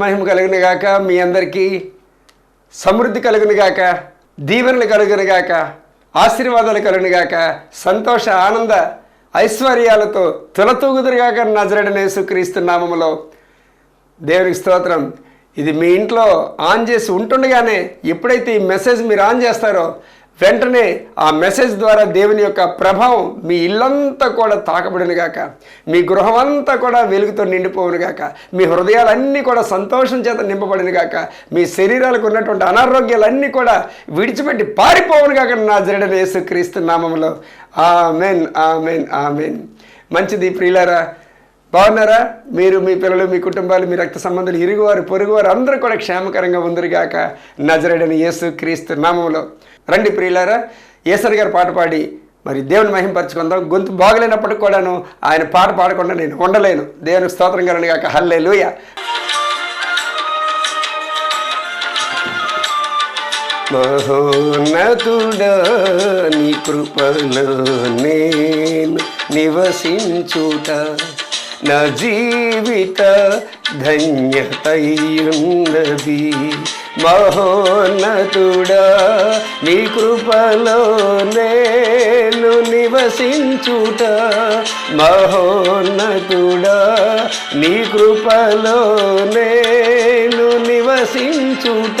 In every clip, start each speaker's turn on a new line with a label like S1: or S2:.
S1: దేవునికి మహిమ గాక మీ అందరికీ సమృద్ధి కలిగిన గాక దీవెనలు కలిగిన గాక ఆశీర్వాదాలు కలిగిన గాక సంతోష ఆనంద ఐశ్వర్యాలతో తులతూగుదురుగాక నజరడనేసు క్రీస్తు నామములో దేవునికి స్తోత్రం. ఇది మీ ఇంట్లో ఆన్ చేసి ఉంటుండగానే ఎప్పుడైతే ఈ మెసేజ్ మీరు ఆన్ చేస్తారో వెంటనే ఆ మెసేజ్ ద్వారా దేవుని యొక్క ప్రభావం మీ ఇల్లంతా కూడా తాకబడినగాక మీ గృహం అంతా కూడా వెలుగుతో నిండిపోవునుగాక మీ హృదయాలన్నీ కూడా సంతోషం చేత నింపబడినగాక మీ శరీరాలకు ఉన్నటువంటి అనారోగ్యాలన్నీ కూడా విడిచిపెట్టి పారిపోవునుగాక నా జరడని యేసుక్రీస్తు నామంలో ఆమెన్ ఆమెన్ ఆమెన్. మంచిది ప్రియులారా బాగున్నారా? మీరు మీ పిల్లలు మీ కుటుంబాలు మీ రక్త సంబంధాలు ఇరుగువారు పొరుగువారు అందరూ కూడా క్షేమకరంగా ఉందరుగాక నజరడని యేసు క్రీస్తు నామంలో రండి ప్రియులారా ఏసరి గారు పాట పాడి మరి దేవుని మహింపరచుకుందాం. గొంతు బాగలేనప్పటికి కూడాను ఆయన పాట పాడకుండా నేను ఉండలేను. దేవుని స్తోత్రం కలను కాక హల్లే లూయ మహోన్నతుడా నీ కృపలో నేను నివసించుట నా జీవిత ధన్యతయున్నది మహోన్నతుడా నీ కృపలో నేను నివసించుట. మహోన్నతుడా నీ కృపలో నేను నివసించుట.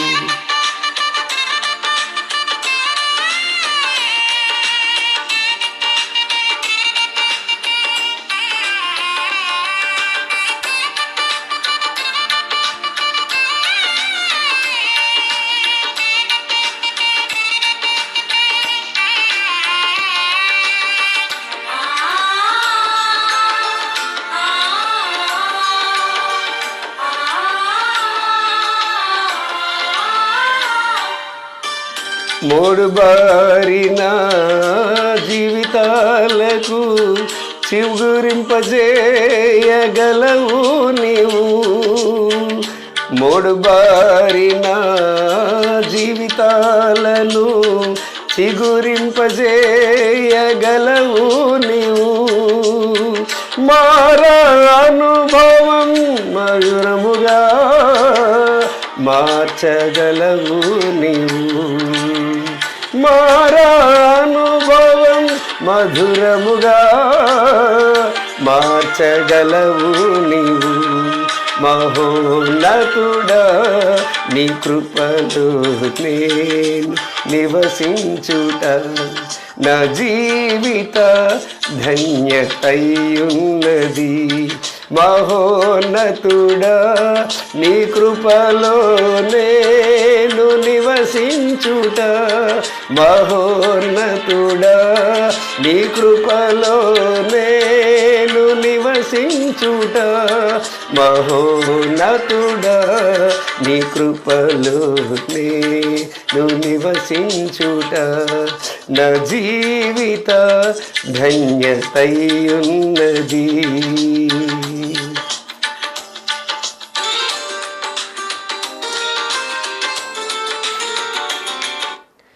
S1: మూడుబారిన జీవితాలకు చిగురింపజేయగలవు నీవు. మూడుబారిన జీవితాలను చిగురింపజేయగలవు నీవు. మారా అనుభవం మధురముగా మార్చగలవు నీవు. మారానుభవం మధురముగా మార్చగలవు నీవు. మహోన్నతుడా నీ కృపలో నేను నివసించుట నా జీవిత ధన్యతయున్నది మహోన్నతుడా నీ కృపలో నేను నివసించుట. మహోన్నతుడా నీ కృపలో నేను నివసించుట. మహోన్నతుడా నీ కృపలో నేను నివసించుట. నా జీవిత ధన్యతయున్నది.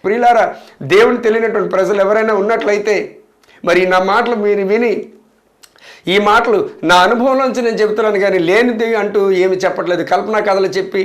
S1: ప్రియులారా దేవుని తెలియనటువంటి ప్రజలు ఎవరైనా ఉన్నట్లయితే మరి నా మాటలు మీరు విని ఈ మాటలు నా అనుభవంలోంచి నేను చెబుతున్నాను కానీ లేనిది అంటూ ఏమి చెప్పట్లేదు. కల్పనా కథలు చెప్పి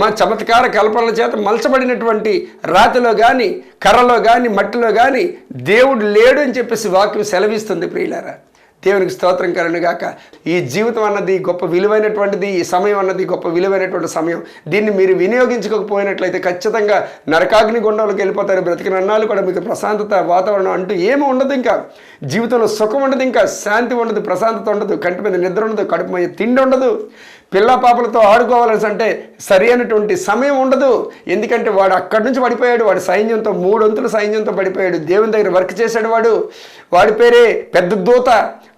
S1: మా చమత్కార కల్పనల చేత మలచబడినటువంటి రాతిలో కానీ కర్రలో కానీ మట్టిలో కానీ దేవుడు లేడు అని చెప్పేసి వాక్యం సెలవిస్తుంది ప్రియులారా. దేవునికి స్తోత్రం కలుగుగాక ఈ జీవితం అన్నది గొప్ప విలువైనటువంటిది ఈ సమయం అన్నది గొప్ప విలువైనటువంటి సమయం. దీన్ని మీరు వినియోగించుకోకపోయినట్లయితే ఖచ్చితంగా నరకాగ్ని గుండంలోకి వెళ్ళిపోతారు బ్రతికినన్నాళ్ళు కూడా మీకు ప్రశాంతత వాతావరణం అంటూ ఏమీ ఉండదు ఇంకా. జీవితంలో సుఖం ఉండదు ఇంకా శాంతి ఉండదు ప్రశాంతత ఉండదు కంటి మీద నిద్ర ఉండదు కడుపు మీద తిండి ఉండదు. పిల్ల పాపలతో ఆడుకోవాలని అంటే సరి అయినటువంటి సమయం ఉండదు. ఎందుకంటే వాడు అక్కడి నుంచి పడిపోయాడు వాడు సైన్యంతో మూడొంతుల సైన్యంతో పడిపోయాడు దేవుని దగ్గర వర్క్ చేశాడు వాడు. వాడి పేరే పెద్ద దూత.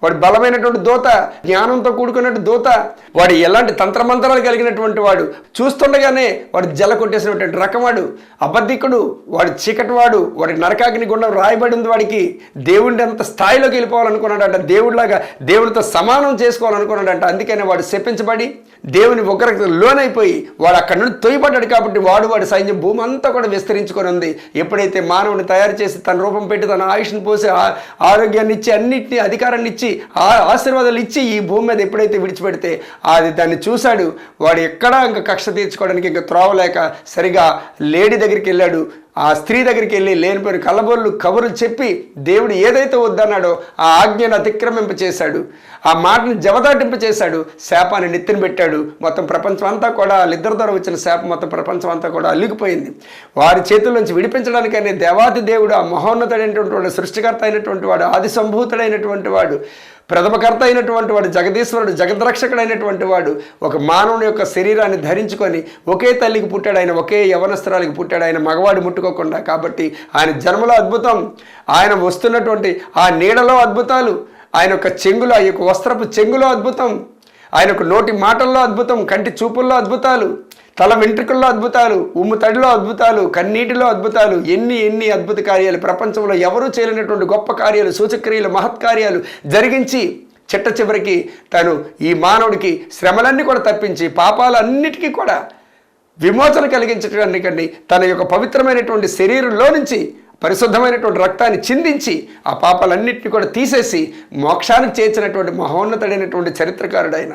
S1: వాడు బలమైనటువంటి దూత జ్ఞానంతో కూడుకున్నట్టు దూత వాడు ఎలాంటి తంత్రమంత్రాలు కలిగినటువంటి వాడు. చూస్తుండగానే వాడు జల కొట్టేసినటువంటి రకమాడు అబద్ధికుడు వాడు చీకటివాడు వాడి నరకాగ్ని గుండం రాయబడింది వాడికి. దేవుడి అంత స్థాయిలోకి వెళ్ళిపోవాలనుకున్నాడంట దేవుడిలాగా దేవుడితో సమానం చేసుకోవాలనుకున్నాడంట. అందుకనే వాడు శపించబడి దేవుని ఒకరికి లోనైపోయి వాడు అక్కడ నుండి తొయ్యబడ్డాడు కాబట్టి వాడు వాడి సైన్యం భూమి అంతా కూడా విస్తరించుకొని ఉంది. ఎప్పుడైతే మానవుని తయారు చేసి తన రూపం పెట్టి తన ఆయుష్ని పోసి ఆ- ఆరోగ్యాన్ని ఇచ్చి అన్నిటిని అధికారాన్ని ఇచ్చి ఆ ఆశీర్వాదాలు ఇచ్చి ఈ భూమి మీద ఎప్పుడైతే విడిచిపెడితే అది దాన్ని చూశాడు. వాడు ఎక్కడా ఇంకా కక్ష తీర్చుకోవడానికి ఇంకా త్రోవలేక సరిగా లేడీ దగ్గరికి వెళ్ళాడు. ఆ స్త్రీ దగ్గరికి వెళ్ళి లేనిపోయిన కళ్ళబొల్లు కబుర్లు చెప్పి దేవుడు ఏదైతే వద్దన్నాడో ఆ ఆజ్ఞను అతిక్రమింప చేశాడు. ఆ మాటను జవదాటింప చేశాడు. శాపాన్ని నెత్తిన పెట్టాడు. మొత్తం ప్రపంచం అంతా కూడా వాళ్ళిద్దరి ద్వారా వచ్చిన శాపం మొత్తం ప్రపంచం అంతా కూడా అల్లిగిపోయింది. వారి చేతుల నుంచి విడిపించడానికనే దేవాది దేవుడు ఆ మహోన్నతుడైనటువంటి వాడు సృష్టికర్త అయినటువంటి వాడు ఆది సంభూతుడైనటువంటి వాడు ప్రథమకర్త అయినటువంటి వాడు జగదీశ్వరుడు జగద్రక్షకుడైనటువంటి వాడు ఒక మానవుని యొక్క శరీరాన్ని ధరించుకొని ఒకే తల్లికి పుట్టాడు. ఆయన ఒకే యవనస్త్రాలకి పుట్టాడు. ఆయన మగవాడు ముట్టుకోకుండా కాబట్టి ఆయన జన్మలో అద్భుతం. ఆయన వస్తున్నటువంటి ఆ నీడలో అద్భుతాలు. ఆయన యొక్క చెంగులో ఆ యొక్క వస్త్రపు చెంగులో అద్భుతం. ఆయన యొక్క నోటి మాటల్లో అద్భుతం. కంటి చూపుల్లో అద్భుతాలు. తల వెంట్రుకల్లో అద్భుతాలు ఉమ్ము తడిలో అద్భుతాలు కన్నీటిలో అద్భుతాలు ఎన్ని ఎన్ని అద్భుత కార్యాలు. ప్రపంచంలో ఎవరూ చేయలేనటువంటి గొప్ప కార్యాలు సూచక్రియలు మహత్కార్యాలు జరిగించి చిట్ట చివరికి తను ఈ మానవుడికి శ్రమలన్నీ కూడా తప్పించి పాపాలన్నిటికీ కూడా విమోచన కలిగించడానికండి తన యొక్క పవిత్రమైనటువంటి శరీరంలో నుంచి పరిశుద్ధమైనటువంటి రక్తాన్ని చిందించి ఆ పాపాలన్నింటినీ కూడా తీసేసి మోక్షానికి చేర్చినటువంటి మహోన్నతుడైనటువంటి చరిత్రకారుడు ఆయన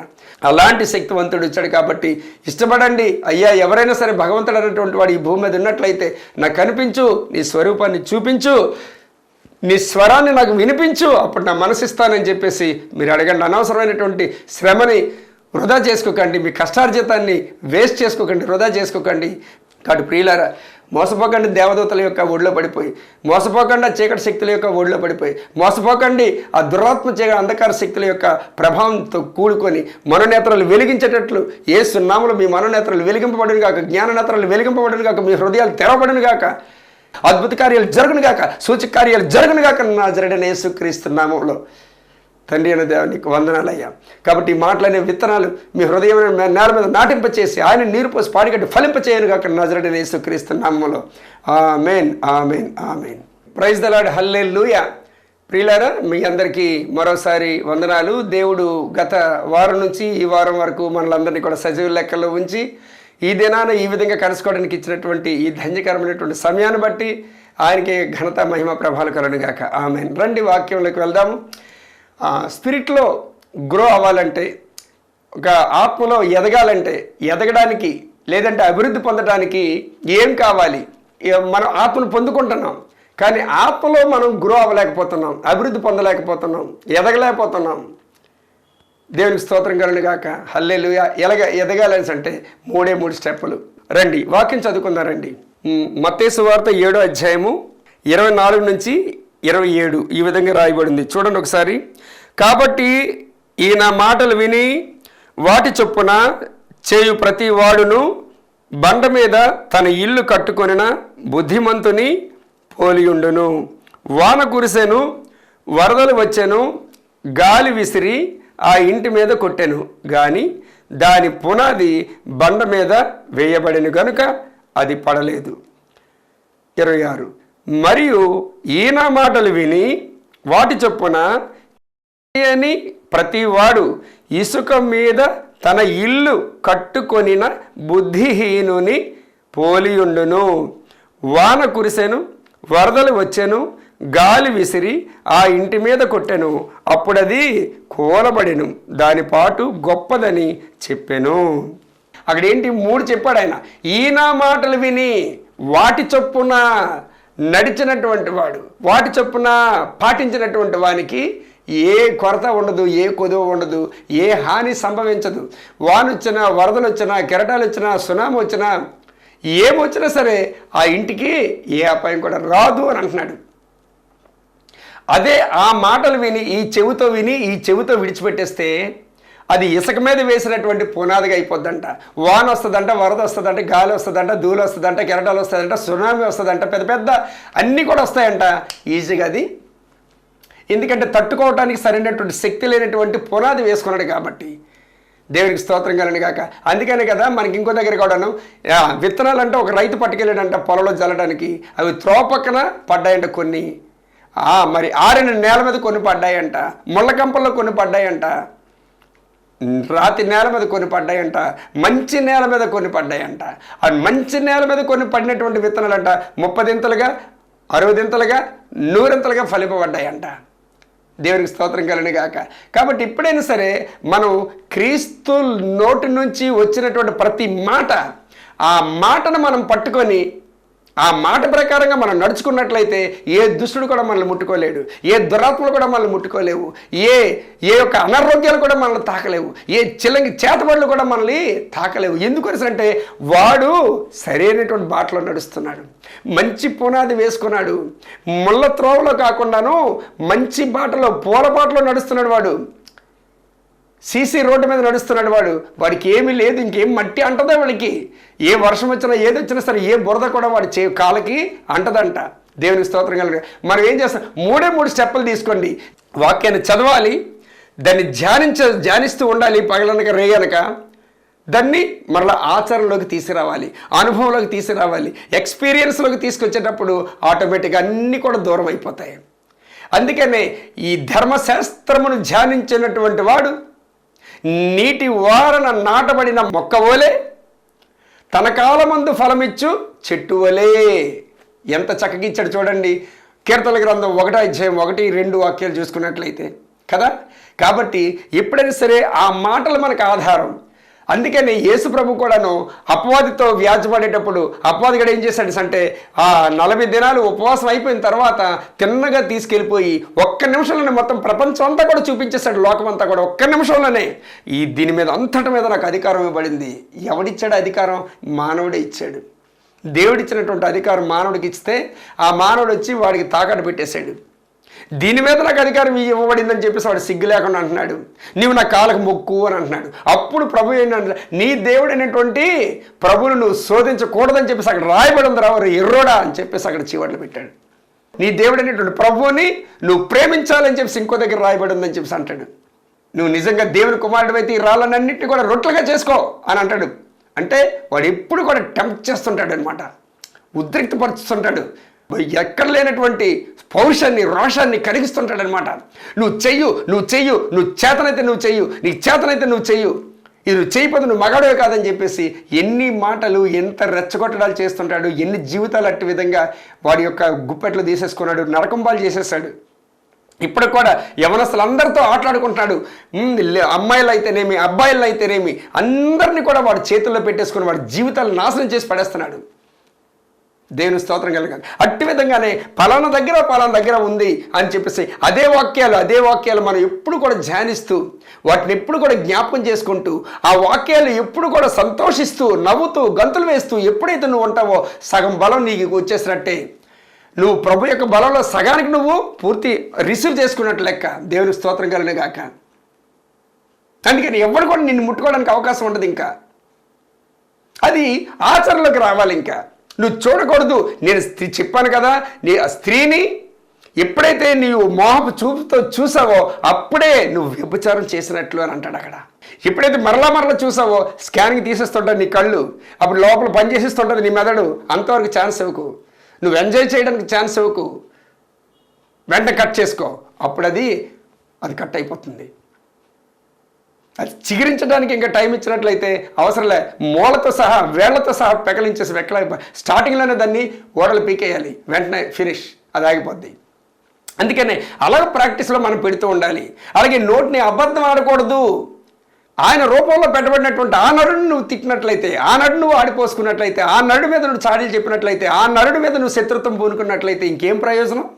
S1: అలాంటి శక్తివంతుడు ఇచ్చాడు కాబట్టి ఇష్టపడండి. అయ్యా ఎవరైనా సరే భగవంతుడు అనేటువంటి వాడు ఈ భూమి మీద ఉన్నట్లయితే నాకు కనిపించు నీ స్వరూపాన్ని చూపించు నీ స్వరాన్ని నాకు వినిపించు అప్పుడు నా మనసిస్తానని చెప్పేసి మీరు అడగండి. అనవసరమైనటువంటి శ్రమని వృధా చేసుకోకండి మీ కష్టార్జితాన్ని వేస్ట్ చేసుకోకండి వృధా చేసుకోకండి. కాబట్టి ప్రియులారా మోసపోకండి దేవదూతల యొక్క ఒడిలో పడిపోయి మోసపోకండి ఆ చీకటి శక్తుల యొక్క ఒడిలో పడిపోయి మోసపోకండి ఆ దురాత్మ చీకటి అంధకార శక్తుల యొక్క ప్రభావంతో కూడుకొని మనోనేత్రాలు వెలిగించేటట్లు ఏ సున్నాములు మీ మనోనేత్రాలు వెలిగింపబడిన కాక జ్ఞాననేత్రాలు వెలిగింపబడిన కాక మీ హృదయాలు తెరవబడిన కాక అద్భుత కార్యాలు జరుగును గాక సూచక కార్యాలు జరుగును గాక నా జరడని యేసుక్రీస్తు నామంలో. తండ్రి అయిన దేవునికి వందనాలయ్యా. కాబట్టి ఈ మాటలనే విత్తనాలు మీ హృదయం నేల మీద నాటింపచేసి ఆయన నీరు పోసి పాడిగట్టి ఫలింపచేయను కాక నజరడని యేసుక్రీస్తు నామంలో. Amen amen amen. ప్రైజ్ దలాడ్ హల్లే లూయా ప్రియులారా మీ అందరికీ మరోసారి వందనాలు. దేవుడు గత వారం నుంచి ఈ వారం వరకు మనలందరినీ కూడా సజీవ లెక్కల్లో ఉంచి ఈ దినాన ఈ విధంగా కలుసుకోవడానికి ఇచ్చినటువంటి ఈ ధన్యకరమైనటువంటి సమయాన్ని బట్టి ఆయనకి ఘనత మహిమ ప్రభావాలు కలుగుగాక ఆమెన్. రండి వాక్యంలోకి వెళ్దాము. స్పిరిట్లో గ్రో అవ్వాలంటే ఒక ఆత్మలో ఎదగాలంటే ఎదగడానికి లేదంటే అభివృద్ధి పొందడానికి ఏం కావాలి? మనం ఆత్మను పొందుకుంటున్నాం. కానీ ఆత్మలో మనం గ్రో అవ్వలేకపోతున్నాం అభివృద్ధి పొందలేకపోతున్నాం ఎదగలేకపోతున్నాం. దేవునికి స్తోత్రం కలను గాక. హల్లెలు ఎలగ ఎదగాలని అంటే మూడే మూడు స్టెప్పులు. రండి వాక్యం చదువుకుందాం రండి. మత్తేసు వార్త ఏడో అధ్యాయము ఇరవై నాలుగు నుంచి ఇరవై ఏడు ఈ విధంగా రాయబడింది. చూడండి ఒకసారి. కాబట్టి ఈయన మాటలు విని వాటి చొప్పున చేయు ప్రతి వాడును బండ మీద తన ఇల్లు కట్టుకొనిన బుద్ధిమంతుని పోలియుండును వాన కురిసెను వరదలు వచ్చెను గాలి విసిరి ఆ ఇంటి మీద కొట్టెను. గాని దాని పునాది బండ మీద వేయబడిను గనుక అది పడలేదు. ఇరవై ఆరు. మరియు ఈయన మాటలు విని వాటి చొప్పున అని ప్రతివాడు ఇసుక మీద తన ఇల్లు కట్టుకొనిన బుద్ధిహీనుని పోలియుండును. వాన కురిసెను వరదలు వచ్చెను గాలి విసిరి ఆ ఇంటి మీద కొట్టెను. అప్పుడది కూలబడెను. దాని పాటు గొప్పదని చెప్పెను. అక్కడ ఏంటి మూడు చెప్పాడు ఆయన. ఈయన మాటలు విని వాటి చొప్పున నడిచినటువంటి వాడు వాటి చొప్పున పాటించినటువంటి వానికి ఏ కొరత ఉండదు ఏ కొదువ ఉండదు ఏ హాని సంభవించదు. వానొచ్చినా వరదలు వచ్చినా కెరటాలు వచ్చినా సునామీ వచ్చినా ఏమొచ్చినా సరే ఆ ఇంటికి ఏ అపాయం కూడా రాదు అని అంటున్నాడు. అదే ఆ మాటలు విని ఈ చెవితో విని ఈ చెవితో విడిచిపెట్టేస్తే అది ఇసుక మీద వేసినటువంటి పునాదిగా అయిపోద్దంట. వాన వస్తుందంట వరద వస్తుందంట గాలి వస్తుందంట ధూళి వస్తుందంట కెరటాలు వస్తుందంట సునామీ వస్తుందంట పెద్ద పెద్ద అన్నీ కూడా వస్తాయంట. ఈజీగా అది. ఎందుకంటే తట్టుకోవటానికి సరైనటువంటి శక్తి లేనటువంటి పునాది వేసుకున్నాడు కాబట్టి. దేవునికి స్తోత్రం కలను కాక అందుకనే కదా మనకి ఇంకో దగ్గర కూడాను విత్తనాలు అంటే ఒక రైతు పట్టుకెళ్ళాడంట పొలంలో జల్లడానికి. అవి త్రోవ పక్కన పడ్డాయంట కొన్ని. మరి ఆరిన నేల మీద కొన్ని పడ్డాయంట. ముళ్ళ కంపల్లో కొన్ని పడ్డాయంట. రాతి నేల మీద కొన్ని పడ్డాయంట మంచి నేల మీద కొన్ని పడ్డాయంట. ఆ మంచి నేల మీద కొన్ని పడినటువంటి విత్తనాలంట ముప్పదింతలుగా అరవదింతలుగా నూరింతలుగా ఫలింపబడ్డాయంట. దేవునికి స్తోత్రం కలని గాక. కాబట్టి ఇప్పుడైనా సరే మనం క్రీస్తు నోటి నుంచి వచ్చినటువంటి ప్రతి మాట ఆ మాటను మనం పట్టుకొని ఆ మాట ప్రకారంగా మనం నడుచుకున్నట్లయితే ఏ దుష్టుడు కూడా మనల్ని ముట్టుకోలేడు ఏ దురాత్మలు కూడా మనల్ని ముట్టుకోలేవు ఏ ఏ యొక్క అనారోగ్యాలు కూడా మనల్ని తాకలేవు ఏ చిల్లంగి చేతబడులు కూడా మనల్ని తాకలేవు. ఎందుకు అంటే వాడు సరైనటువంటి బాటలో నడుస్తున్నాడు మంచి పునాది వేసుకున్నాడు ముళ్ళ త్రోవలో కాకుండాను మంచి బాటలో పూల బాటలో నడుస్తున్నాడు వాడు. సీసీ రోడ్డు మీద నడుస్తున్నాడు వాడు. వాడికి ఏమీ లేదు ఇంకేం మట్టి అంటదా వాడికి? ఏ వర్షం వచ్చినా ఏది వచ్చినా సరే ఏ బురద కూడా వాడి చే కాలకి అంటదంట. దేవుని స్తోత్రం కలిగి. మనం ఏం చేస్తాం? మూడే మూడు స్టెప్పులు తీసుకోండి. వాక్యాన్ని చదవాలి. దాన్ని ధ్యానించ ధ్యానిస్తూ ఉండాలి పగలనక రేయనక దాన్ని మరలా ఆచరణలోకి తీసుకురావాలి. అనుభవంలోకి తీసుకురావాలి. ఎక్స్పీరియన్స్లోకి తీసుకొచ్చేటప్పుడు ఆటోమేటిక్గా అన్నీ కూడా దూరం అయిపోతాయి. అందుకనే ఈ ధర్మశాస్త్రమును ధ్యానించినటువంటి వాడు నీటి వారన నాటబడిన మొక్క వలె తన కాలమందు ఫలమిచ్చు చెట్టు వలే. ఎంత చక్కగా ఇచ్చాడు చూడండి. కీర్తన గ్రంథం ఒకటో అధ్యాయం ఒకటి రెండు వాక్యాలు చూసుకున్నట్లయితే కదా? కాబట్టి ఎప్పుడైనా సరే ఆ మాటలు మనకు ఆధారం. అందుకని యేసు ప్రభు కూడాను అపవాదితో వ్యాజపడేటప్పుడు అపవాది కూడా ఏం చేశాడు అంటే ఆ నలభై దినాలు ఉపవాసం అయిపోయిన తర్వాత తిన్నగా తీసుకెళ్ళిపోయి ఒక్క నిమిషంలోనే మొత్తం ప్రపంచం అంతా కూడా చూపించేశాడు లోకం అంతా కూడా ఒక్క నిమిషంలోనే. ఈ దీని మీద అంతటి మీద నాకు అధికారం ఇవ్వబడింది. ఎవడిచ్చాడు అధికారం? మానవుడే ఇచ్చాడు. దేవుడిచ్చినటువంటి అధికారం మానవుడికి ఇస్తే ఆ మానవుడు వచ్చి వాడికి తాకట్టు పెట్టేశాడు. దీని మీద నాకు అధికారం ఇవ్వబడిందని చెప్పేసి వాడు సిగ్గు లేకుండా అంటున్నాడు. నీవు నా కాలకు మొక్కు అని అంటున్నాడు. అప్పుడు ప్రభు ఏంటంటే నీ దేవుడైనటువంటి ప్రభువును నువ్వు శోధించకూడదని చెప్పేసి అక్కడ రాయబడి ఉంది రావారు ఎర్రోడా అని చెప్పేసి అక్కడ చీవట్లు పెట్టాడు. నీ దేవుడైనటువంటి ప్రభువుని నువ్వు ప్రేమించాలని చెప్పేసి ఇంకో దగ్గర రాయబడి ఉందని చెప్పేసి అంటాడు. నువ్వు నిజంగా దేవుని కుమారుడు అయితే ఈ రాళ్ళనన్నింటినీ కూడా రొట్టెలుగా చేసుకో అని అంటాడు. అంటే వాడు ఎప్పుడు కూడా టెంప్ట్ చేస్తుంటాడు అనమాట ఉద్రిక్తపరుస్తుంటాడు. ఎక్కడ లేనటువంటి పౌరుషాన్ని రోషాన్ని కలిగిస్తుంటాడనమాట నువ్వు చెయ్యు నువ్వు చెయ్యు నువ్వు చేతనైతే నువ్వు చెయ్యు నీకు చేతనైతే నువ్వు చెయ్యు. ఇది నువ్వు చేయకపోతే నువ్వు మగాడవే కాదని చెప్పేసి ఎన్ని మాటలు ఎంత రెచ్చగొట్టడాలు చేస్తుంటాడు ఎన్ని జీవితాలు అట్టి విధంగా వాడి యొక్క గుప్పెట్లు తీసేసుకున్నాడు నరకంబాలు చేసేసాడు ఇప్పుడు కూడా యవనస్తులు అందరితో ఆటలాడుకుంటున్నాడు అమ్మాయిలు అయితేనేమి అబ్బాయిలు అయితేనేమి అందరినీ కూడా వాడు చేతుల్లో పెట్టేసుకుని వాడి జీవితాలు నాశనం చేసి పడేస్తున్నాడు. దేవుని స్తోత్రం కలగాలి. అట్టి విధంగానే పలానా దగ్గర పలానా దగ్గర ఉంది అని చెప్పేసి అదే వాక్యాలు అదే వాక్యాలు మనం ఎప్పుడు కూడా ధ్యానిస్తూ వాటిని ఎప్పుడు కూడా జ్ఞాపకం చేసుకుంటూ ఆ వాక్యాలు ఎప్పుడు కూడా సంతోషిస్తూ నవ్వుతూ గంతులు వేస్తూ ఎప్పుడైతే నువ్వు ఉంటావో సగం బలం నీకు వచ్చేసినట్టే. నువ్వు ప్రభు యొక్క బలంలో సగానికి నువ్వు పూర్తి రిసీవ్ చేసుకున్నట్టు లెక్క. దేవుని స్తోత్రం కలిగిన గాక. అందుకని ఎవరు కూడా నిన్ను ముట్టుకోవడానికి అవకాశం ఉండదు ఇంకా. అది ఆచరణలోకి రావాలి ఇంకా. నువ్వు చూడకూడదు. నేను స్త్రీ చెప్పాను కదా నీ ఆ స్త్రీని ఎప్పుడైతే నీవు మోహపు చూపుతో చూసావో అప్పుడే నువ్వు వ్యభిచారం చేసినట్లు అని అంటాడు అక్కడ. ఎప్పుడైతే మరలా మరలా చూసావో స్కానింగ్ తీసేస్తుంటాడు నీ కళ్ళు. అప్పుడు లోపల పని చేసేస్తుంటుంది నీ మెదడు. అంతవరకు ఛాన్స్ ఇవ్వకు. నువ్వు ఎంజాయ్ చేయడానికి ఛాన్స్ ఇవ్వకు. వెంట కట్ చేసుకో. అప్పుడు అది అది కట్ అయిపోతుంది. అది చిగురించడానికి ఇంకా టైం ఇచ్చినట్లయితే అవసరంలే మూలతో సహా వేళ్ళతో సహా పెకలించేసి వెక్కల స్టార్టింగ్లోనే దాన్ని ఓడలు పీకేయాలి. వెంటనే ఫినిష్. అది ఆగిపోద్ది. అందుకనే అలాగ ప్రాక్టీస్లో మనం పెడుతూ ఉండాలి. అలాగే నోటిని అబద్ధం ఆడకూడదు. ఆయన రూపంలో పెట్టబడినటువంటి ఆ నరుడిని నువ్వు తిట్టినట్లయితే ఆ నడు నువ్వు ఆడిపోసుకున్నట్లయితే ఆ నరుడి మీద నువ్వు చాడీలు చెప్పినట్లయితే ఆ నరుడి మీద నువ్వు శత్రుత్వం పూనుకున్నట్లయితే ఇంకేం ప్రయోజనం?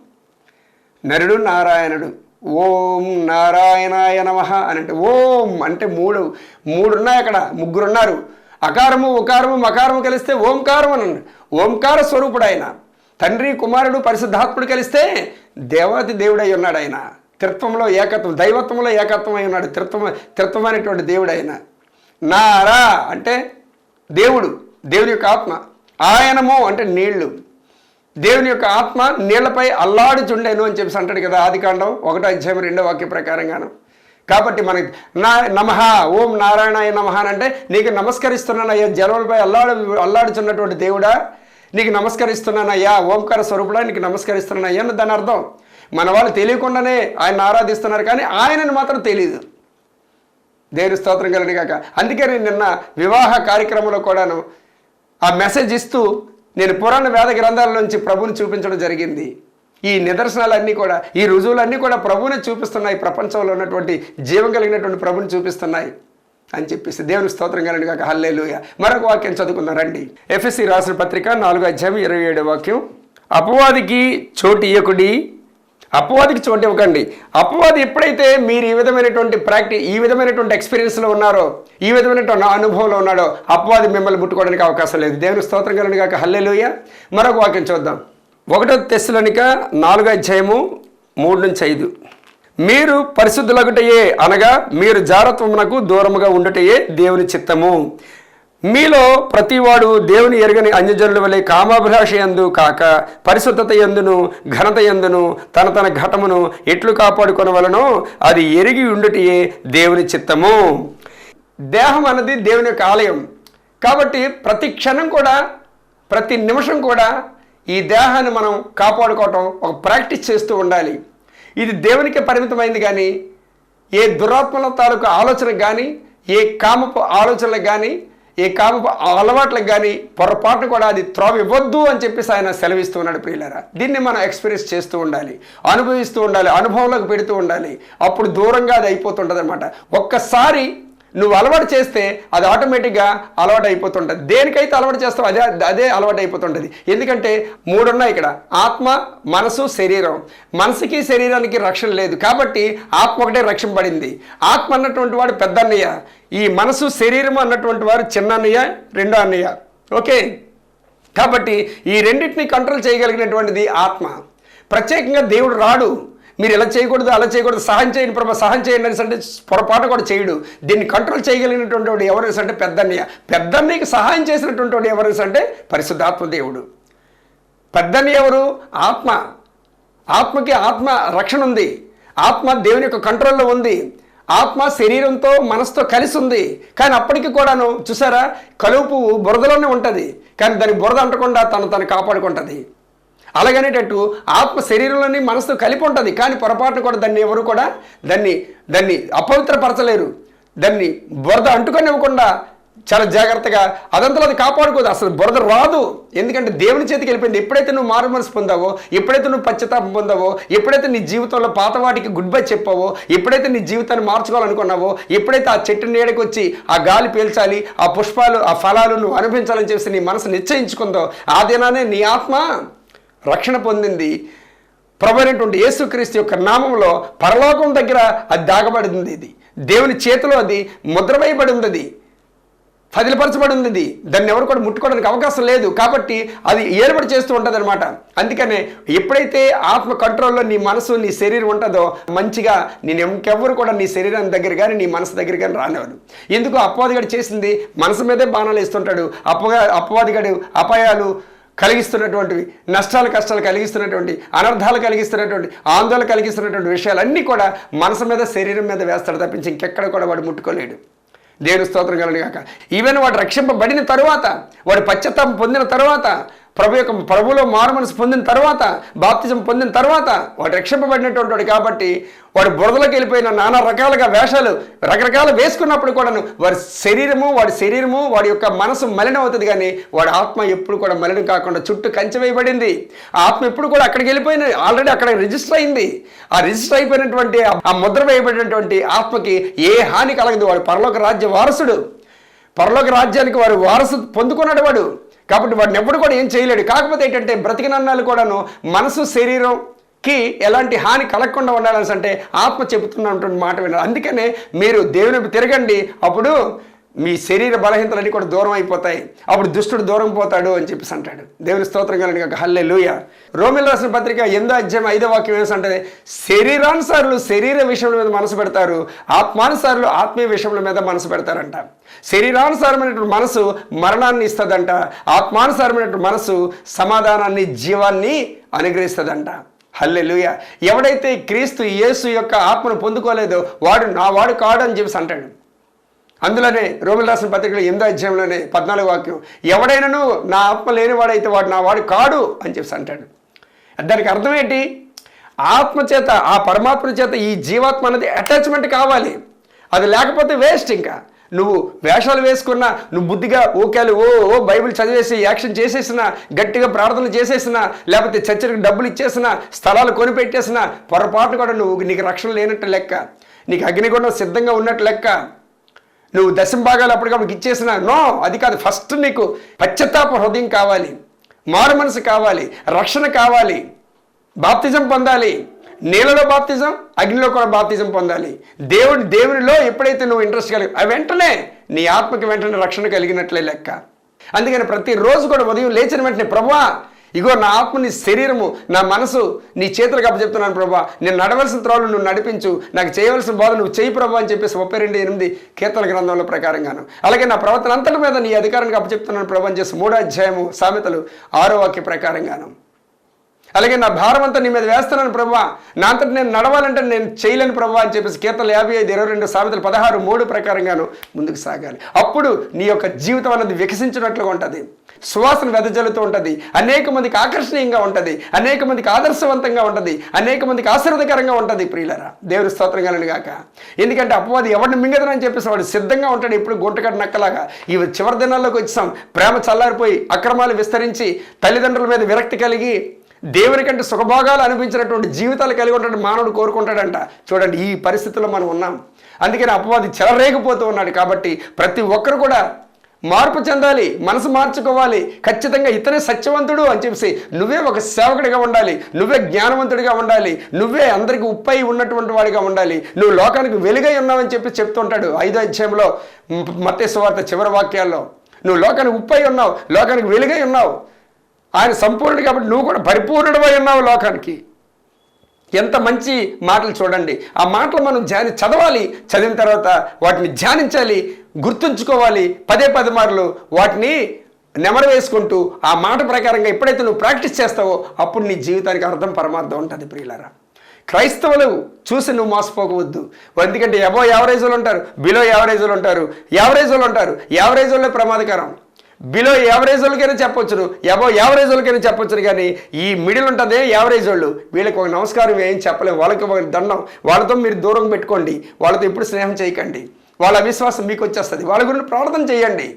S1: నరుడు నారాయణుడు. ఓం నారాయణాయ నమ అని అంటే ఓం అంటే మూడు మూడు ఉన్నాయి అక్కడ ముగ్గురు ఉన్నారు అకారము ఉకారము మకారము కలిస్తే ఓంకారం అని ఓంకార స్వరూపుడు ఆయన తండ్రి కుమారుడు పరిశుద్ధాత్ముడు కలిస్తే దేవాది దేవుడై ఉన్నాడు ఆయన. త్రిత్వంలో ఏకత్వం దైవత్వంలో ఏకత్వం అయి ఉన్నాడు. త్రిత్వం త్రిత్వం అనేటువంటి దేవుడు ఆయన నారా అంటే దేవుడు దేవుని యొక్క ఆత్మ. ఆయనము అంటే నీళ్ళు. దేవుని యొక్క ఆత్మ నీళ్ళపై అల్లాడుచుండేను అని చెప్పేసి అంటాడు కదా ఆదికాండం ఒకటో అధ్యాయం రెండో వాక్య ప్రకారంగాను. కాబట్టి మనకి నా నమః ఓం నారాయణాయ నమః అని అంటే నీకు నమస్కరిస్తున్నానయ్యా జలములపై అల్లాడు అల్లాడుచున్నటువంటి దేవుడా? నీకు నమస్కరిస్తున్నానయ్యా ఓంకార స్వరూపుడా? నీకు నమస్కరిస్తున్నానయ్యా అని దాని అర్థం. మన వాళ్ళు తెలియకుండానే ఆయన ఆరాధిస్తున్నారు కానీ ఆయనను మాత్రం తెలియదు దేవుని స్తోత్రం కలిగాక కాక అందుకే నేను నిన్న వివాహ కార్యక్రమంలో కూడాను ఆ మెసేజ్ ఇస్తూ నేను పురాణ వేద గ్రంథాల నుంచి ప్రభుని చూపించడం జరిగింది. ఈ నిదర్శనాలన్నీ కూడా ఈ రుజువులన్నీ కూడా ప్రభువునే చూపిస్తున్నాయి. ప్రపంచంలో ఉన్నటువంటి జీవం కలిగినటువంటి ప్రభుని చూపిస్తున్నాయి అని చెప్పేసి దేవుని స్తోత్రం కలిగి కాక హల్లేలుయ. మరొక వాక్యం చదువుకుందాం రండి. ఎఫ్ఎస్సి రాసిన పత్రిక నాలుగు అధ్యాయం ఇరవై ఏడు వాక్యం. అపవాదికి చోటు ఇయ్యకుడి అపవాదికి చోటు ఇవ్వకండి. అపవాది ఎప్పుడైతే మీరు ఈ విధమైనటువంటి ప్రాక్టీ ఈ విధమైనటువంటి ఎక్స్పీరియన్స్లో ఉన్నారో ఈ విధమైనటువంటి అనుభవంలో ఉన్నాడో అపవాది మిమ్మల్ని ముట్టుకోవడానికి అవకాశం లేదు. దేవుని స్తోత్రం కలిగిన కాక హల్లెలుయ. మరొక వాక్యం చూద్దాం. ఒకటో తెస్సులనిక నాలుగో అధ్యాయము మూడు నుంచి ఐదు. మీరు పరిశుద్ధులగుటయే అనగా మీరు జారత్వమునకు దూరముగా ఉండుటయే దేవుని చిత్తము. మీలో ప్రతివాడు దేవుని ఎరగని అన్యజనుల వలె కామాభిలాష ఎందు కాక పరిశుద్ధత ఎందును ఘనత ఎందును తన తన ఘటమును ఎట్లు కాపాడుకొనవలనో అది ఎరిగి ఉండుటయే దేవుని చిత్తము. దేహం అన్నది దేవుని యొక్క ఆలయం. కాబట్టి ప్రతి క్షణం కూడా ప్రతి నిమిషం కూడా ఈ దేహాన్ని మనం కాపాడుకోవటం ఒక ప్రాక్టీస్ చేస్తూ ఉండాలి. ఇది దేవునికి పరిమితమైంది కానీ ఏ దురాత్మల తాలూకు ఆలోచనకు కానీ ఏ కామపు ఆలోచనలకు కానీ ఈ కామపు అలవాట్లకు కానీ పొరపాటు కూడా అది త్రోవ ఇవ్వద్దు అని చెప్పేసి ఆయన సెలవిస్తూ ఉన్నాడు ప్రియులరా. దీన్ని మనం ఎక్స్పీరియన్స్ చేస్తూ ఉండాలి అనుభవిస్తూ ఉండాలి అనుభవంలోకి పెడుతూ ఉండాలి. అప్పుడు దూరంగా అది అయిపోతుంటుంది అనమాట ఒక్కసారి నువ్వు అలవాటు చేస్తే అది ఆటోమేటిక్గా అలవాటు అయిపోతుంటుంది. దేనికైతే అలవాటు చేస్తావు అదే అదే అలవాటు అయిపోతుంటుంది. ఎందుకంటే మూడున్నాయి ఇక్కడ. ఆత్మ మనసు శరీరం. మనసుకి శరీరానికి రక్షణ లేదు. కాబట్టి ఆత్మ ఒకటే రక్షింపబడింది. ఆత్మ అన్నటువంటి వాడు పెద్ద అన్నయ్య ఈ మనసు శరీరం అన్నటువంటి వారు చిన్న అన్నయ్య రెండో అన్నయ్య. ఓకే? కాబట్టి ఈ రెండింటిని కంట్రోల్ చేయగలిగినటువంటిది ఆత్మ. ప్రత్యేకంగా దేవుడు రాడు. మీరు ఇలా చేయకూడదు అలా చేయకూడదు సహాయం చేయని ప్రభా సహాయం చేయండి అనేసి అంటే పొరపాటు కూడా చేయడు. దీన్ని కంట్రోల్ చేయగలిగినటువంటి వాడు ఎవరైనా అంటే పెద్దన్నయ్య పెద్దన్నయ్యకి సహాయం చేసినటువంటి వాడు ఎవరైనా అంటే పరిశుద్ధాత్మ దేవుడు. పెద్దన్నయ్య ఎవరు? ఆత్మ. ఆత్మకి ఆత్మ రక్షణ ఉంది. ఆత్మ దేవుని యొక్క కంట్రోల్లో ఉంది. ఆత్మ శరీరంతో మనసుతో కలిసి ఉంది. కానీ అప్పటికి కూడాను చూసారా? కలువు పువ్వు బురదలోనే ఉంటుంది. కానీ దాని బురద అంటకుండా తను తను కాపాడుకుంటుంది. అలాగనేటట్టు ఆత్మ శరీరంలోని మనసుతో కలిపి ఉంటుంది. కానీ పొరపాటున కూడా దాన్ని ఎవరు కూడా దాన్ని దాన్ని అపవిత్రపరచలేరు. దాన్ని బురద అంటుకొని ఇవ్వకుండా చాలా జాగ్రత్తగా అదంతలో అది కాపాడుకోదు. అసలు బురద రాదు. ఎందుకంటే దేవుని చేతికి వెళ్ళిపోయింది. ఎప్పుడైతే నువ్వు మారు మనసు పొందావో ఎప్పుడైతే నువ్వు పశ్చాత్తాపం పొందావో ఎప్పుడైతే నీ జీవితంలో పాత వాటికి గుడ్ బై చెప్పావో ఎప్పుడైతే నీ జీవితాన్ని మార్చుకోవాలనుకున్నావో ఎప్పుడైతే ఆ చెట్టు నీడకి వచ్చి ఆ గాలి పీల్చాలి ఆ పుష్పాలు ఆ ఫలాలు నువ్వు అనుభవించాలని చెప్పి నీ మనసు నిశ్చయించుకుందో ఆ దినానే నీ ఆత్మ రక్షణ పొందింది. ప్రభైనటువంటి యేసుక్రీస్తు యొక్క నామంలో పరలోకం దగ్గర అది దాగబడింది. ఇది దేవుని చేతిలో అది ముద్రవేయబడి ఉంది పదిలపరచబడి ఉంది దాన్ని ఎవరు కూడా ముట్టుకోవడానికి అవకాశం లేదు. కాబట్టి అది ఏర్పడి చేస్తూ ఉంటుంది అనమాట అందుకనే ఎప్పుడైతే ఆత్మ కంట్రోల్లో నీ మనసు నీ శరీరం ఉంటుందో మంచిగా నేను ఇంకెవ్వరు కూడా నీ శరీరం దగ్గర కానీ నీ మనసు దగ్గర కానీ రానివాడు ఎందుకు అపవాదిగాడు చేసింది? మనసు మీదే బాణాలు వేస్తుంటాడు. అప్పగా అపవాదిగాడు అపాయాలు కలిగిస్తున్నటువంటివి నష్టాలు కష్టాలు కలిగిస్తున్నటువంటి అనర్థాలు కలిగిస్తున్నటువంటి ఆందోళన కలిగిస్తున్నటువంటి విషయాలన్నీ కూడా మనసు మీద శరీరం మీద వేస్తాడు తప్పించి ఇంకెక్కడ కూడా వాడు ముట్టుకోలేడు. దేవుని స్తోత్రం కలను కాక ఈవెన్ వాడు రక్షింపబడిన తరువాత వాడు పశ్చత్తాపం పొందిన తరువాత ప్రభు యొక్క ప్రభులో మారు మనసు పొందిన తర్వాత బాప్తిజం పొందిన తర్వాత వాడు రక్షింపబడినటువంటి వాడు కాబట్టి వాడు బురదలోకి వెళ్ళిపోయిన నానా రకాలుగా వేషాలు రకరకాల వేసుకున్నప్పుడు కూడాను వాడి శరీరము వాడి శరీరము వాడి యొక్క మనసు మలినం అవుతుంది కానీ వాడి ఆత్మ ఎప్పుడు కూడా మలినం కాకుండా చుట్టూ కంచె వేయబడింది. ఆత్మ ఎప్పుడు కూడా అక్కడికి వెళ్ళిపోయిన ఆల్రెడీ అక్కడ రిజిస్టర్ అయింది. ఆ రిజిస్టర్ అయిపోయినటువంటి ఆ ముద్ర వేయబడినటువంటి ఆత్మకి ఏ హాని కలగదు. వాడు పరలోక రాజ్య వారసుడు. పరలోక రాజ్యానికి వారు వారసు పొందుకున్నాడు వాడు. కాబట్టి వాడిని ఎప్పుడు కూడా ఏం చేయలేడు. కాకపోతే ఏంటంటే బ్రతికినన్నాళ్ళు కూడాను మనసు శరీరంకి ఎలాంటి హాని కలగకుండా ఉండాలని అంటే ఆత్మ చెబుతున్నటువంటి మాట వినాలి. అందుకనే మీరు దేవుని తిరగండి. అప్పుడు మీ శరీర బలహీనతలన్నీ కూడా దూరం అయిపోతాయి. అప్పుడు దుష్టుడు దూరం పోతాడు అని చెప్పేసి అంటాడు. దేవుని స్తోత్రం కలిగిన ఒక హల్లే లూయ రోమిల్ రాసిన పత్రిక ఎందో అధ్యాయం ఐదో వాక్యం ఏమంటే శరీరానుసారులు శరీర విషయముల మీద మనసు పెడతారు. ఆత్మానుసారులు ఆత్మీయ విషయముల మీద మనసు పెడతారంట. శరీరానుసారమైనటువంటి మనసు మరణాన్ని ఇస్తుందంట. ఆత్మానుసారమైనటువంటి మనసు సమాధానాన్ని జీవాన్ని అనుగ్రహిస్తుందంట. హల్లెలూయ. ఎవడైతే క్రీస్తు యేసు యొక్క ఆత్మను పొందుకోలేదో వాడు నా వాడు కాడు అని చెప్పేసి అంటాడు. అందులోనే రోమిల్ రాసిన పత్రికలో ఎనిమిదో అధ్యాయంలోనే పద్నాలుగు వాక్యం ఎవడైనాను నా ఆత్మ లేనివాడైతే వాడు నా వాడు కాడు అని చెప్పి అంటాడు. దానికి అర్థం ఏంటి? ఆత్మ చేత ఆ పరమాత్మ చేత ఈ జీవాత్మ అనేది అటాచ్మెంట్ కావాలి. అది లేకపోతే వేస్ట్ ఇంకా. నువ్వు వేషాలు వేసుకున్నా నువ్వు బుద్ధిగా ఓకేలు ఓ ఓ బైబిల్ చదివేసి యాక్షన్ చేసేసినా గట్టిగా ప్రార్థనలు చేసేసినా లేకపోతే చర్చలకు డబ్బులు ఇచ్చేసినా స్థలాలు కొనిపెట్టేసినా పొరపాటు కూడా నువ్వు నీకు రక్షణ లేనట్టు లెక్క. నీకు అగ్నిగుండం సిద్ధంగా ఉన్నట్టు లెక్క. నువ్వు దశం భాగాలు అప్పటికప్పుడు ఇచ్చేసినా నో అది కాదు. ఫస్ట్ నీకు పశ్చాత్తాప హృదయం కావాలి మారు మనసు కావాలి రక్షణ కావాలి బాప్తిజం పొందాలి నీళ్ళలో బాప్తిజం అగ్నిలో కూడా బాప్తిజం పొందాలి. దేవుడి దేవునిలో ఎప్పుడైతే నువ్వు ఇంట్రెస్ట్ కలిగి అవి వెంటనే నీ ఆత్మకి వెంటనే రక్షణ కలిగినట్లే లెక్క. అందుకని ప్రతిరోజు కూడా ఉదయం లేచిన వెంటనే ప్రభా ఇగో నా ఆత్మ నీ శరీరము నా మనసు నీ చేతులకు అప్పచెప్తున్నాను ప్రభా. నేను నడవలసిన త్రోవలు నువ్వు నడిపించు. నాకు చేయవలసిన బాధ నువ్వు చేయి ప్రభా అని చెప్పేసి ముప్పై రెండు ఎనిమిది కీర్తన గ్రంథంలో ప్రకారంగాను. అలాగే నా ప్రవర్తన అంతటి మీద నీ అధికారానికి అప్పచెప్తున్నాను ప్రభా అని చేసి మూడో అధ్యాయము సామెతలు ఆరో వాక్య ప్రకారంగాను. అలాగే నా భారం అంతా నీ మీద వేస్తున్నాను ప్రభా. నా అంతటి నేను నడవాలంటే నేను చేయలేను ప్రభా అని చెప్పేసి కీర్తనలు యాభై ఐదు ఇరవై రెండు సామెతలు పదహారు మూడు ప్రకారంగాను ముందుకు సాగాలి. అప్పుడు నీ యొక్క జీవితం అన్నది వికసించినట్లుగా ఉంటుంది. సువాసన వెదజల్లుతూ ఉంటుంది. అనేక మందికి ఆకర్షణీయంగా ఉంటుంది. అనేక మందికి ఆదర్శవంతంగా ఉంటుంది. అనేక మందికి ఆశీర్వదకరంగా ఉంటుంది ప్రియులరా. దేవుని స్తోత్రం కలను గాక. ఎందుకంటే అపవాది ఎవరిని మింగదనని చెప్పేసి వాడు సిద్ధంగా ఉంటాడు ఇప్పుడు గుంటకట్టు నక్కలాగా. ఈ చివరి దినాల్లోకి వచ్చాం ప్రేమ చల్లారిపోయి అక్రమాలు విస్తరించి తల్లిదండ్రుల మీద విరక్తి కలిగి దేవుని కంటే సుఖభోగాలు అనిపించినటువంటి జీవితాలు కలిగి ఉంటాడు మానవుడు కోరుకుంటాడంట. చూడండి ఈ పరిస్థితుల్లో మనం ఉన్నాం. అందుకని అపవాది చెలరేగిపోతూ ఉన్నాడు కాబట్టి ప్రతి ఒక్కరు కూడా మార్పు చెందాలి మనసు మార్చుకోవాలి ఖచ్చితంగా ఇతనే సత్యవంతుడు అని చెప్పేసి నువ్వే ఒక సేవకుడిగా ఉండాలి నువ్వే జ్ఞానవంతుడిగా ఉండాలి నువ్వే అందరికీ ఉప్పై ఉన్నటువంటి వాడిగా ఉండాలి నువ్వు లోకానికి వెలుగై ఉన్నావని చెప్పి చెప్తుంటాడు ఐదో అధ్యాయంలో మత్స్యవార్త చివరి వాక్యాల్లో. నువ్వు లోకానికి ఉప్పై ఉన్నావు లోకానికి వెలుగై ఉన్నావు. ఆయన సంపూర్ణుడు కాబట్టి నువ్వు కూడా పరిపూర్ణుడమై ఉన్నావు లోకానికి. ఎంత మంచి మాటలు చూడండి. ఆ మాటలు మనం ధ్యాని చదవాలి. చదివిన తర్వాత వాటిని ధ్యానించాలి. గుర్తుంచుకోవాలి. పదే పది మార్లు వాటిని నెమరు వేసుకుంటూ ఆ మాట ప్రకారంగా ఎప్పుడైతే నువ్వు ప్రాక్టీస్ చేస్తావో అప్పుడు నీ జీవితానికి అర్థం పరమార్థం ఉంటుంది ప్రియులరా. క్రైస్తవులు చూసి నువ్వు మోసపోకవద్దు. ఎందుకంటే ఎబో యావరేజ్ వాళ్ళు ఉంటారు. బిలో యావరేజ్ వాళ్ళు ఉంటారు. యావరేజ్ వాళ్ళు ఉంటారు. యావరేజ్ వాళ్ళే ప్రమాదకరం. బిలో యావరేజ్ వాళ్ళకైనా చెప్పొచ్చును. ఎబో యావరేజ్ వాళ్ళకైనా చెప్పొచ్చును కానీ ఈ మిడిల్ ఉంటుంది యావరేజ్ వాళ్ళు. వీళ్ళకి ఒక నమస్కారం ఏం చెప్పలేము వాళ్ళకి ఒక దండం. వాళ్ళతో మీరు దూరం పెట్టుకోండి. వాళ్ళతో ఎప్పుడు స్నేహం చేయకండి. వాళ్ళ అవిశ్వాసం మీకు వచ్చేస్తుంది. వాళ్ళ గురించి ప్రార్థన చేయండి.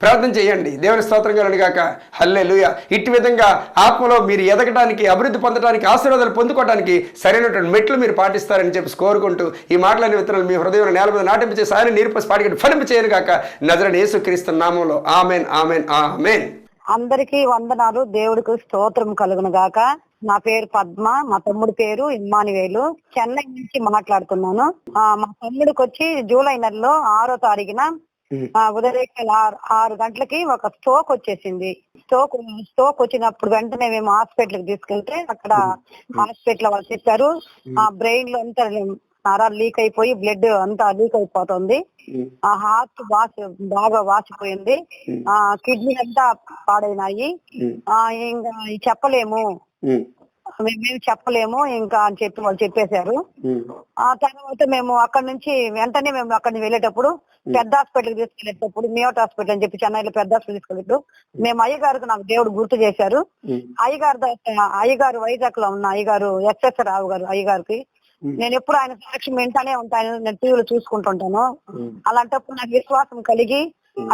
S1: ప్రార్థన చేయండి. దేవుని స్తోత్రం కలుగాక హల్లే లూయ ఇట్టి విధంగా ఆత్మలో మీరు ఎదగడానికి అభివృద్ధి పొందడానికి ఆశీర్వాదాలు పొందుకోవడానికి సరైనటువంటి మెట్లు మీరు పాటిస్తారని చెప్పి కోరుకుంటూ ఈ మాటలని విత్తనాలు మీ హృదయంలో నేల మీద నాటింపు చేసి ఆయన నీరుపసి పాటికి ఫలింపు చేయను గాక. నజరని యేసుక్రీస్తు నామంలో ఆమెన్ ఆమెన్ ఆమెన్.
S2: అందరికీ వందనాలు. దేవుడికి స్తోత్రం కలుగును గాక. నా పేరు పద్మ మా తమ్ముడి పేరు ఇమ్మానివేలు చెన్నై నుంచి మాట్లాడుతున్నాను. ఆ, మా తమ్ముడికి వచ్చి జూలై నెలలో ఆరో తారీఖున ఉదయం ఆరు ఆరు గంటలకి ఒక స్ట్రోక్ వచ్చేసింది. స్ట్రోక్ స్ట్రోక్ వచ్చినప్పుడు వెంటనే మేము హాస్పిటల్కి తీసుకెళ్తే అక్కడ హాస్పిటల్ వాళ్ళు చెప్పారు ఆ బ్రెయిన్లో అంతా నరాలు లీక్ అయిపోయి బ్లడ్ అంతా లీక్ అయిపోతుంది. ఆ హార్ట్ వాసి బాగా వాసిపోయింది. ఆ కిడ్నీ అంతా పాడైనాయి. ఆ ఇంకా చెప్పలేము. మేము చెప్పలేము ఇంకా అని చెప్పి వాళ్ళు చెప్పేశారు. ఆ తర్వాత మేము అక్కడ నుంచి వెంటనే మేము అక్కడ నుంచి వెళ్ళేటప్పుడు పెద్ద హాస్పిటల్ తీసుకెళ్ళేటప్పుడు మియోట్ హాస్పిటల్ అని చెప్పి చెన్నైలో పెద్ద హాస్పిటల్ తీసుకెళ్ళేటప్పుడు మేము అయ్యగారికి నాకు దేవుడు గుర్తు చేశారు. అయ్యగారు అయ్యగారు వైజాగ్లో ఉన్న అయ్యగారు ఎస్ఎస్ రావు గారు అయ్యగారికి. నేను ఎప్పుడు ఆయన సాక్ష్యం వింటానే ఉంటాను నేను టీవీలో చూసుకుంటుంటాను అలాంటప్పుడు నాకు విశ్వాసం కలిగి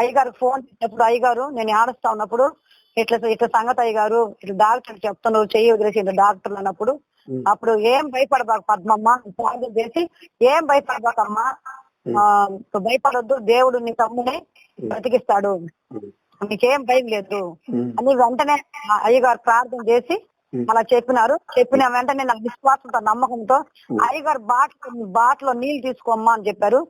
S2: అయ్యగారు ఫోన్ చేసినప్పుడు అయ్యగారు నేను ఆడుస్తా ఉన్నప్పుడు ఇట్లా ఇట్లా సంగతి అయ్యగారు ఇట్లా డాక్టర్ చెప్తున్నారు చెయ్యి వదిలేసి డాక్టర్ అన్నప్పుడు. అప్పుడు ఏం భయపడబాక పద్మమ్మ ప్రార్థన చేసి ఏం భయపడబాకమ్మా? భయపడొద్దు దేవుడు నీ తమ్మునే బ్రతికిస్తాడు. నీకేం భయం లేదు. అని వెంటనే అయ్యగారు ప్రార్థన చేసి అలా చెప్పినారు. చెప్పిన వెంటనే నా విశ్వాసంతో నమ్మకంతో అయ్యగారు బాటిల్ బాటిలో నీళ్ళు తీసుకోమ్మా అని చెప్పారు.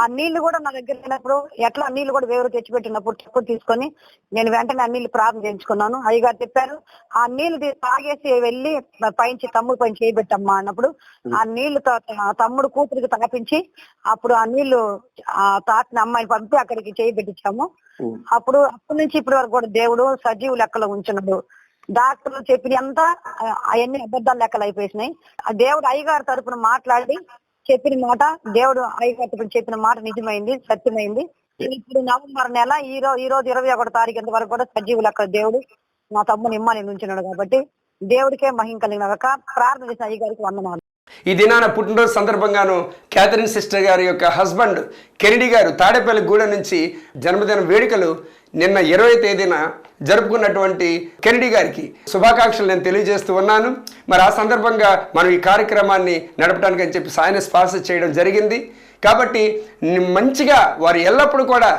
S2: ఆ నీళ్ళు కూడా నా దగ్గర లేనప్పుడు ఎట్లా నీళ్ళు కూడా వేరు తెచ్చిపెట్టినప్పుడు తక్కువ తీసుకొని నేను వెంటనే ఆ నీళ్ళు ప్రార్థన చేయించుకున్నాను. అయ్యగారు చెప్పారు ఆ నీళ్ళు తాగేసి వెళ్ళి పైంచి తమ్ముడు పైన చేయబెట్టమ్మా అన్నప్పుడు ఆ నీళ్ళు తమ్ముడు కూతురికి తాపించి అప్పుడు ఆ నీళ్ళు ఆ తాకిన అమ్మాయిని పంపి అక్కడికి చేయి పెట్టించాము. అప్పుడు అప్పటి నుంచి ఇప్పటి వరకు కూడా దేవుడు సజీవు లెక్కలో ఉంచున్నాడు. డాక్టర్లు చెప్పిన అంతా అవన్నీ అబద్ధాలు లెక్కలు అయిపోయినాయి. ఆ దేవుడు అయ్యగారి తరపున మాట్లాడి చెప్పిన మాట దేవుడు అయ్యగారి తరపున చెప్పిన మాట నిజమైంది సత్యమైంది. ఇప్పుడు నవంబర్ నెల ఈ రోజు ఈ రోజు ఇరవై ఒకటో తారీఖు వరకు కూడా సజీవు లెక్క దేవుడు మా తమ్ముని ఇమ్మని ఉంచినాడు కాబట్టి దేవుడికే మహిం కలిగిన ప్రార్థన చేసిన అయ్యగారికి వందనాలు.
S1: ఈ దినాన పుట్టినరోజు సందర్భంగాను క్యాథరిన్ సిస్టర్ గారి యొక్క హస్బెండ్ కెనడీ గారు తాడేపల్లి గూడెం నుంచి జన్మదిన వేడుకలు నిన్న ఇరవై తేదీన జరుపుకున్నటువంటి కెనడీ గారికి శుభాకాంక్షలు నేను తెలియజేస్తూ ఉన్నాను. మరి ఆ సందర్భంగా మనం ఈ కార్యక్రమాన్ని నడపడానికి అని చెప్పి సాయన స్పాన్సర్ చేయడం జరిగింది. కాబట్టి మంచిగా వారు ఎల్లప్పుడూ కూడా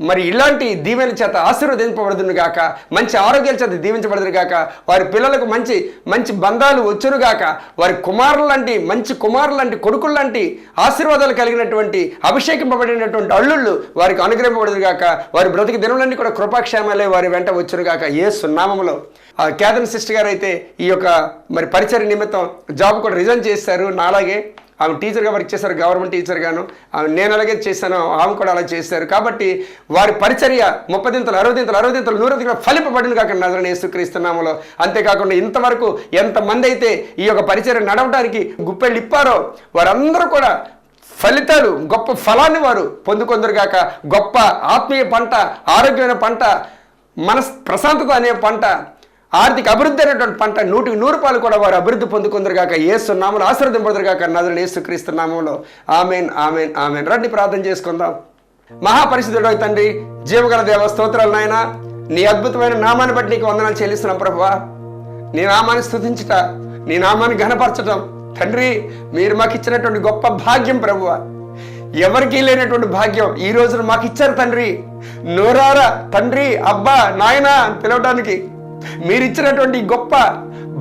S1: మరి ఇలాంటి దీవెన చేత ఆశీర్వదింపబడుదును గాక మంచి ఆరోగ్యాల చేత దీవించబడుదును గాక వారి పిల్లలకు మంచి మంచి బంధాలు వచ్చును గాక వారి కుమారులు లాంటి మంచి కుమారులు లాంటి కొడుకులు లాంటి ఆశీర్వాదాలు కలిగినటువంటి అభిషేకింపబడినటువంటి అల్లుళ్ళు వారికి అనుగ్రహింపబడుదురు గాక వారి బ్రతికి దినములన్నీ కూడా కృపాక్షేమాలే వారి వెంట వచ్చును గాక ఏ సున్నామంలో ఆ క్యాథరిన్ సిస్టర్ గారు అయితే ఈ యొక్క మరి పరిచయ నిమిత్తం జాబ్ కూడా రిజైన్ చేశారు నాలాగే. ఆమె టీచర్గా వర్క్ చేశారు గవర్నమెంట్ టీచర్గాను ఆమె నేను అలాగే చేశాను ఆమె కూడా అలా చేశారు. కాబట్టి వారి పరిచర్య ముప్పదింతలు అరవదింతలు అరవదింతలు నూరదింతలు ఫలిపబడిన కాక నజరని యేసుక్రీస్తున్నాములో అంతేకాకుండా ఇంతవరకు ఎంతమంది అయితే ఈ యొక్క పరిచర్య నడవడానికి గుప్పెళ్ళు ఇప్పారో వారందరూ కూడా ఫలితాలు గొప్ప ఫలాన్ని వారు పొందుకొందరుగాక గొప్ప ఆత్మీయ పంట ఆరోగ్యమైన పంట మనస్ ప్రశాంతత అనే పంట ఆర్థిక అభివృద్ధి అనేటువంటి పంట నూటికి నూరు రూపాయలు కూడా వారు అభివృద్ధి పొందుకుందరుగాక ఏసునామలు నామంలో ఆశీర్వదింపదురుగాక నదులు యేసుక్రీస్తు నామంలో. Amen amen amen. రండి ప్రార్థన చేసుకుందాం. మహాపరిశుద్ధుడు తండ్రి జీవగల దేవ స్తోత్రాలు నాయన. నీ అద్భుతమైన నామాన్ని బట్టి నీకు వందనాలు చెల్లిస్తున్నాం ప్రభువా. నీ నామాన్ని స్థుతించట నీ నామాన్ని ఘనపరచటం. తండ్రి మీరు మాకు ఇచ్చినటువంటి గొప్ప భాగ్యం ప్రభువ. ఎవరికీ లేనటువంటి భాగ్యం ఈ రోజున మాకు ఇచ్చారు తండ్రి. నోరారా తండ్రి అబ్బా నాయనా పిలవడానికి మీరు ఇచ్చినటువంటి గొప్ప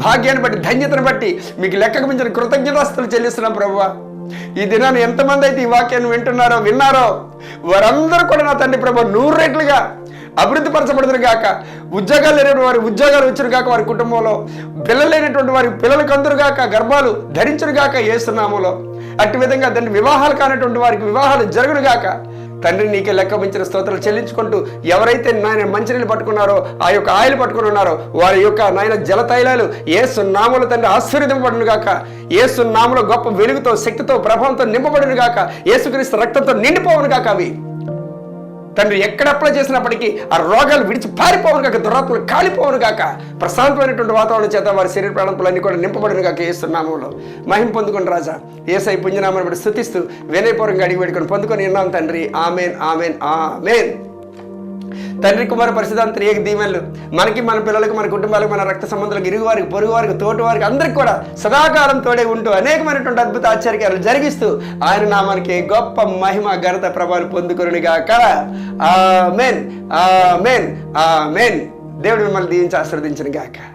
S1: భాగ్యాన్ని బట్టి ధన్యతను బట్టి మీకు లెక్కకు మించిన కృతజ్ఞతాస్తులు చెల్లిస్తున్నాం ప్రభువా. ఈ దినాన్ని ఎంతమంది అయితే ఈ వాక్యాన్ని వింటున్నారో విన్నారో వారందరూ కూడా నా తండ్రి ప్రభు నూరు రెట్లుగా అభివృద్ధి పరచబడుతురు గాక. ఉద్యోగాలు లేనటువంటి వారి ఉద్యోగాలు వచ్చిన గాక వారి కుటుంబంలో. పిల్లలు లేనటువంటి వారి పిల్లలకు అందరు గాక గర్భాలు ధరించరు గాక ఏసునామలో అట్టి విధంగా దాన్ని వివాహాలు కానటువంటి వారికి వివాహాలు జరుగును గాక. తండ్రి నీకే లెక్క మించిన స్తోత్రాలు చెల్లించుకుంటూ ఎవరైతే నాయన మంచినీళ్ళు పట్టుకున్నారో ఆ యొక్క ఆయిల్ పట్టుకుని ఉన్నారో వారి యొక్క నాయన జల తైలాలు ఏ సున్నాములు తండ్రి ఆశ్చర్యపడును గాక. ఏ సున్నాములు గొప్ప వెలుగుతో శక్తితో ప్రభావంతో నింపబడును గాక. ఏసుక్రీస్తు రక్తంతో నిండిపోవును గాక అవి. తండ్రి ఎక్కడ అప్లై చేసినప్పటికీ ఆ రోగాలు విడిచి పారిపోవను కాక దురాత్మలు కాలిపోవను కాక ప్రశాంతమైనటువంటి వాతావరణం చేత వారి శరీర ప్రాణాలన్నీ కూడా నింపబడిన కాక ఏస్తున్నామంలో మహిం పొందుకుని రాజా. ఏసై పుణ్యనామని బట్టి స్థుతిస్తూ వినయపూర్వంగా అడిగి పెట్టుకొని పొందుకొని విన్నాం తండ్రి. Amen amen amen. తండ్రి కుమార పరిశుధాంతరి ఏక దీవెనలు. మనకి మన పిల్లలకు మన కుటుంబాలకు మన రక్త సంబంధాలకు ఇరుగు వారికి పొరుగు వారికి తోటి వారికి అందరికి కూడా సదాకాలం తోడే ఉంటూ అనేకమైనటువంటి అద్భుత ఆశ్చర్యాలు జరిగిస్తూ ఆయన నామానికి గొప్ప మహిమ ఘనత ప్రభావం ఆ ఆమెన్. ఆ ఆమెన్. దేవుడు మిమ్మల్ని దీవించి ఆశీర్వదించిన గాక.